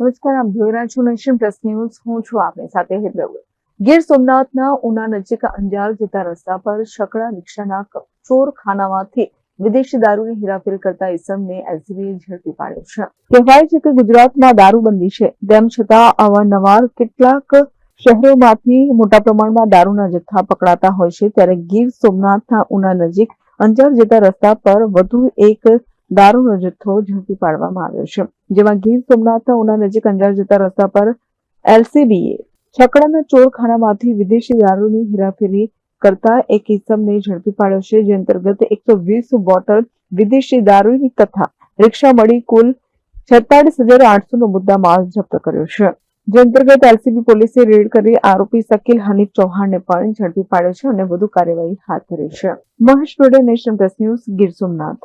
નમસ્કાર, આપ જોઈ રહ્યા છો નેશન પ્લસ ન્યૂઝ. હું છું આપની સાથે હેતલ ગીર સોમનાથના ઉના નજીક અંજાર જતા રસ્તા પર શકડા રિક્ષાના ચોર ખાનામાંથી વિદેશી દારૂની હેરાફેર કરતા ઇસમને એસબીએ ઝડપી પાડ્યો છે. કહેવાય છે કે ગુજરાતમાં દારૂબંધી છે. તેમ છતાં અવારનવાર કેટલાક શહેરોમાંથી મોટા પ્રમાણમાં દારૂના જથ્થા પકડાતા હોય છે. ત્યારે ગીર સોમનાથના ઉના નજીક અંજાર જતા રસ્તા પર વધુ એક દારૂનો જથ્થો ઝડપી પાડવામાં આવ્યો છે. જેમાં ગીર સોમનાથના ઉના નજીક અંજાર જતા રસ્તા પર એલસીબીએ છકડાના ચોરખાનામાંથી વિદેશી દારૂની હેરાફેરી કરતા એક ઇસમને ઝડપી પાડ્યો છે, જે અંતર્ગત એકસો વીસ બોટલ વિદેશી દારૂની તથા રિક્ષા મળી કુલ છેતાળીસ હજાર આઠસો નો મુદ્દા માલ જપ્ત કર્યો છે. જે અંતર્ગત એલસીબી પોલીસે રેડ કરી આરોપી શકીલ હનીફ ચૌહાણને પણ ઝડપી પાડ્યો છે અને વધુ કાર્યવાહી હાથ ધરી છે. Mahesh Tode nation press news, Gir Somnath.